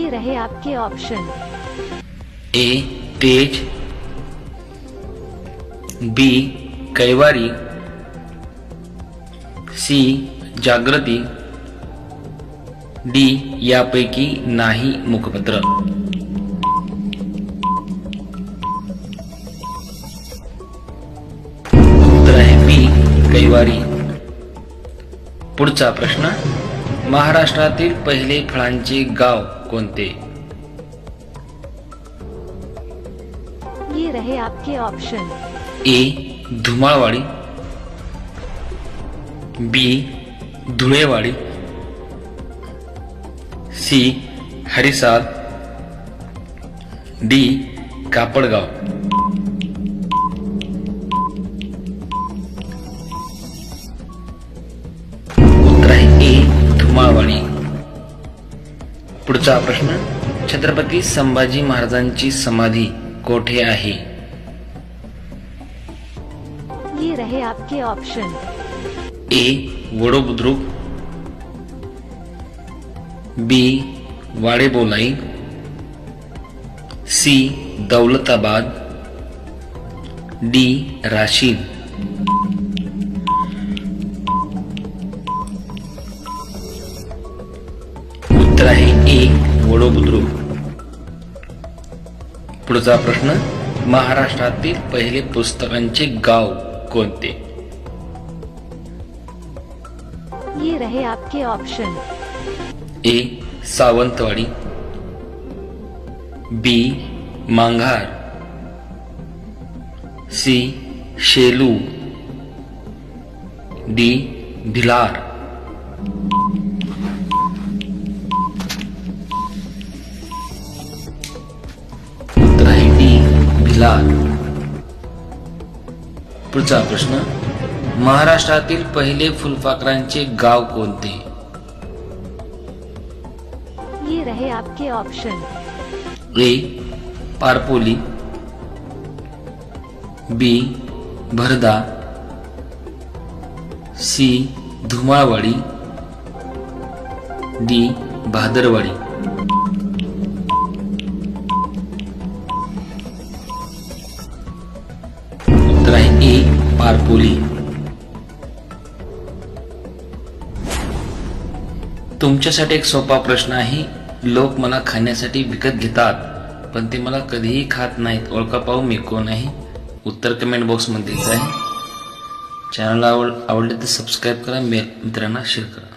ये रहे आपके ऑप्शन ए तेज बी कैवारी. सी जागृती. डी यापैकी नाही मुखपत्र. उत्तर आहे बी कैवारी. पुढचा प्रश्न महाराष्ट्रातील पहिले फळांचे गाव. कोणते ये रहे आपके option A Dhumalwadi. B Dhulewadi. C Harisal D Kapadgaon. उत्तर आहे ए धुमाळवाडी। पुढचा प्रश्न. छत्रपती संभाजी महाराजांची समाधी कोठे आहे? ये रहे आपके option A Vadobudruk. B Wadebolai. C Daulatabad. D Rashid. उत्तर आहे ए वडोबुद्रुक. पुढचा प्रश्न महाराष्ट्रातील पहिले पुस्तकांचे गाव कोणते? ये रहे आपके option A Sawantwadi B Manghar C Shelu D Bhilar. Bhilar पुढचा प्रश्न महाराष्ट्रातील पहिले फुलपाखरांचे गाव कोणते? ये रहे आपके ऑप्शन ए पारपोली बी भरदा सी धुमाळवाडी डी भादरवाडी. उत्तर आहे ए पारपोली तुमच्यासाठी एक सोपा प्रश्न आहे. लोक मला खाण्यासाठी विकत घेतात पण ते मला कधीही खात नाहीत. ओळखा पाहू मी कोण आहे. उत्तर कमेंट बॉक्समध्येच आहे चॅनलला आवड आवडले तर सबस्क्राईब करा. मित्रांना शेअर करा.